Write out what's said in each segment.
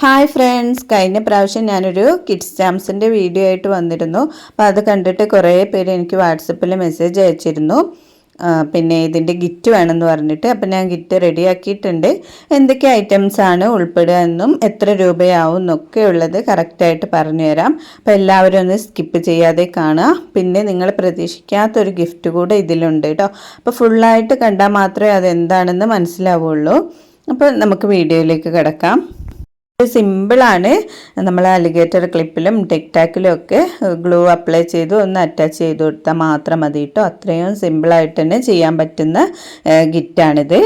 Hi friends കഴിഞ്ഞ പ്രാവശ്യം ഞാനൊരു കിഡ്സ് സ്റ്റാമ്പ്സിന്റെ വീഡിയോ ആയിട്ട് വന്നിരുന്നു. അപ്പോൾ അത് കണ്ടിട്ട് കുറേ പേര് എനിക്ക് വാട്സപ്പിൽ മെസ്സേജ് അയച്ചിരുന്നു. പിന്നെ ഇതിന്റെ ഗിറ്റ് വേണമെന്ന് പറഞ്ഞിട്ട്. അപ്പോൾ ഞാൻ ഗിറ്റ് റെഡിയാക്കിയിട്ടുണ്ട് എന്തൊക്കെ ഐറ്റംസ് ആണ് ഉൾപ്പെടുക എന്നും എത്ര രൂപയാവും എന്നൊക്കെ ഉള്ളത് കറക്റ്റായിട്ട് പറഞ്ഞു തരാം. അപ്പോൾ എല്ലാവരും ഒന്ന് സ്കിപ്പ് ചെയ്യാതെ കാണുക. പിന്നെ നിങ്ങൾ പ്രതീക്ഷിക്കാത്തൊരു ഗിഫ്റ്റ് കൂടെ ഇതിലുണ്ട് കേട്ടോ. അപ്പോൾ ഫുള്ളായിട്ട് കണ്ടാൽ മാത്രമേ അതെന്താണെന്ന് മനസ്സിലാവുള്ളൂ. അപ്പോൾ നമുക്ക് വീഡിയോയിലേക്ക് കിടക്കാം. സിമ്പിളാണ് നമ്മൾ അലിഗേറ്റർ ക്ലിപ്പിലും ടിക്ടാക്കിലും ഒക്കെ ഗ്ലൂ അപ്ലൈ ചെയ്ത് ഒന്ന് അറ്റാച്ച് ചെയ്ത് കൊടുത്താൽ മാത്രം മതി കേട്ടോ അത്രയും സിമ്പിളായിട്ട് തന്നെ ചെയ്യാൻ പറ്റുന്ന ഗിറ്റാണിത്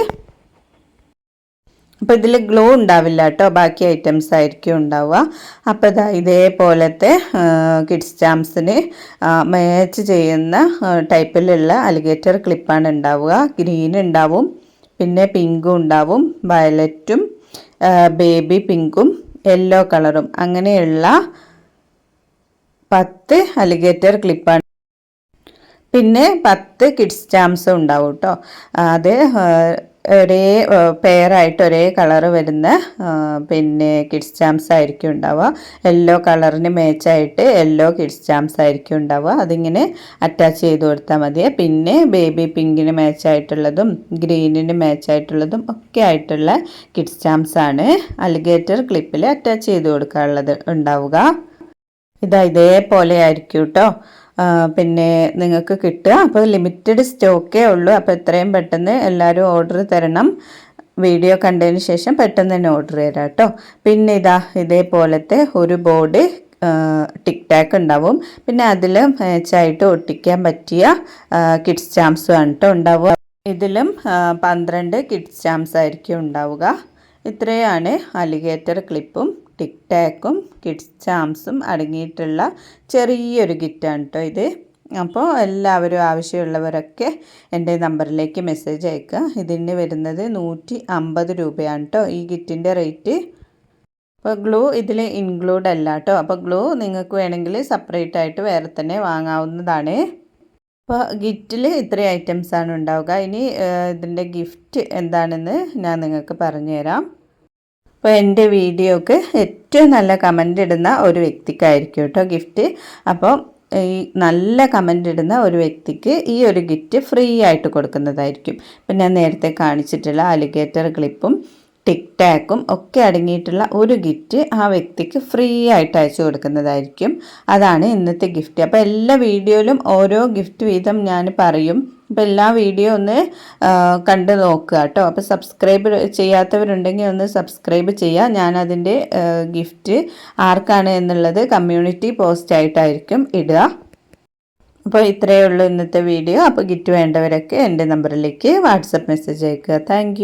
അപ്പോൾ ഇതിൽ ഗ്ലോ ഉണ്ടാവില്ല കേട്ടോ ബാക്കി ഐറ്റംസ് ആയിരിക്കും ഉണ്ടാവുക. അപ്പോൾ ഇതാ ഇതേപോലത്തെ കിഡ്സ് സ്റ്റാമ്പ്സിന് മാച്ച് ചെയ്യുന്ന ടൈപ്പിലുള്ള അലിഗേറ്റർ ക്ലിപ്പാണ് ഉണ്ടാവുക. ഗ്രീൻ ഉണ്ടാവും. പിന്നെ പിങ്കും ഉണ്ടാവും. വയലറ്റും ബേബി പിങ്കും യെല്ലോ കളറും അങ്ങനെയുള്ള പത്ത് അലിഗേറ്റർ ക്ലിപ്പാണ് പിന്നെ പത്ത് കിഡ്സ് സ്റ്റാമ്പ്സും ഉണ്ടാവും കേട്ടോ അത് ഒരേ പെയറായിട്ട് ഒരേ കളർ വരുന്ന പിന്നെ കിഡ്സ് സ്റ്റാമ്പ്സ് ആയിരിക്കും ഉണ്ടാവുക. യെല്ലോ കളറിന് മേച്ചായിട്ട് യെല്ലോ കിഡ്സ് സ്റ്റാമ്പ്സ് ആയിരിക്കും ഉണ്ടാവുക. അതിങ്ങനെ അറ്റാച്ച് ചെയ്ത് കൊടുത്താൽ മതി പിന്നെ ബേബി പിങ്കിന് മാച്ചായിട്ടുള്ളതും ഗ്രീനിന് മാച്ചായിട്ടുള്ളതും ഒക്കെ ആയിട്ടുള്ള കിഡ്സ് സ്റ്റാമ്പ്സ് ആണ് അലിഗേറ്റർ ക്ലിപ്പിൽ അറ്റാച്ച് ചെയ്ത് കൊടുക്കാനുള്ളത് ഉണ്ടാവുക. ഇതാ ഇതേപോലെ ആയിരിക്കും കേട്ടോ പിന്നെ നിങ്ങൾക്ക് കിട്ടുക. അപ്പോൾ ലിമിറ്റഡ് സ്റ്റോക്കേ ഉള്ളൂ. അപ്പോൾ എത്രയും പെട്ടെന്ന് എല്ലാവരും ഓർഡർ തരണം. വീഡിയോ കണ്ടതിന് ശേഷം പെട്ടെന്ന് തന്നെ ഓർഡർ തരാം കേട്ടോ. പിന്നെ ഇതാ ഇതേപോലത്തെ ഒരു ബോർഡ് ടിക് ടാക്ക് ഉണ്ടാവും. പിന്നെ അതിൽ മാച്ചായിട്ട് ഒട്ടിക്കാൻ പറ്റിയ കിഡ്സ് സ്റ്റാമ്പ്സും ആണ് കേട്ടോ ഉണ്ടാവുക. ഇതിലും പന്ത്രണ്ട് കിഡ്സ് സ്റ്റാമ്പ്സ് ആയിരിക്കും ഉണ്ടാവുക. ഇത്രയാണ് അലിഗേറ്റർ ക്ലിപ്പും ടിക് ടാക്കും കിഡ്സ് ചാംസും അടങ്ങിയിട്ടുള്ള ചെറിയൊരു കിറ്റാണ് കേട്ടോ ഇത്. അപ്പോൾ എല്ലാവരും ആവശ്യമുള്ളവരൊക്കെ എന്റെ നമ്പറിലേക്ക് മെസ്സേജ് അയക്കുക. ഇതിന് വരുന്നത് നൂറ്റി അമ്പത് രൂപയാണ് കേട്ടോ ഈ കിറ്റിന്റെ റേറ്റ്. അപ്പോൾ ഗ്ലൂ ഇതിൽ ഇൻക്ലൂഡ് അല്ല കേട്ടോ അപ്പോൾ ഗ്ലൂ നിങ്ങൾക്ക് വേണമെങ്കിൽ സെപ്പറേറ്റ് ആയിട്ട് വേറെ തന്നെ വാങ്ങാവുന്നതാണ്. അപ്പോൾ ഗിഫ്റ്റിൽ ഇത്രയും ഐറ്റംസാണ് ഉണ്ടാവുക. ഇനി ഇതിന്റെ ഗിഫ്റ്റ് എന്താണെന്ന് ഞാൻ നിങ്ങൾക്ക് പറഞ്ഞു തരാം അപ്പോൾ എന്റെ വീഡിയോക്ക് ഏറ്റവും നല്ല കമന്റ് ഇടുന്ന ഒരു വ്യക്തിക്കായിരിക്കും കേട്ടോ ഗിഫ്റ്റ് അപ്പോൾ ഈ നല്ല കമന്റ് ഇടുന്ന ഒരു വ്യക്തിക്ക് ഈ ഒരു ഗിഫ്റ്റ് ഫ്രീ ആയിട്ട് കൊടുക്കുന്നതായിരിക്കും. ഇപ്പം ഞാൻ നേരത്തെ കാണിച്ചിട്ടുള്ള അലിഗേറ്റർ ക്ലിപ്പും ടിക് ടാക്കും ഒക്കെ അടങ്ങിയിട്ടുള്ള ഒരു ഗിഫ്റ്റ് ആ വ്യക്തിക്ക് ഫ്രീ ആയിട്ട് അയച്ചു കൊടുക്കുന്നതായിരിക്കും. അതാണ് ഇന്നത്തെ ഗിഫ്റ്റ് അപ്പോൾ എല്ലാ വീഡിയോയിലും ഓരോ ഗിഫ്റ്റ് വീതം ഞാൻ പറയും. അപ്പോൾ എല്ലാ വീഡിയോ ഒന്ന് കണ്ടു നോക്കുക കേട്ടോ. അപ്പോൾ സബ്സ്ക്രൈബ് ചെയ്യാത്തവരുണ്ടെങ്കിൽ ഒന്ന് സബ്സ്ക്രൈബ് ചെയ്യുക. ഞാനതിന്റെ ഗിഫ്റ്റ് ആർക്കാണ് എന്നുള്ളത് കമ്മ്യൂണിറ്റി പോസ്റ്റായിട്ടായിരിക്കും ഇടുക. അപ്പോൾ ഇത്രയേ ഉള്ളൂ ഇന്നത്തെ വീഡിയോ. അപ്പോൾ ഗിറ്റ് വേണ്ടവരൊക്കെ എന്റെ നമ്പറിലേക്ക് വാട്സപ്പ് മെസ്സേജ് അയക്കുക. താങ്ക്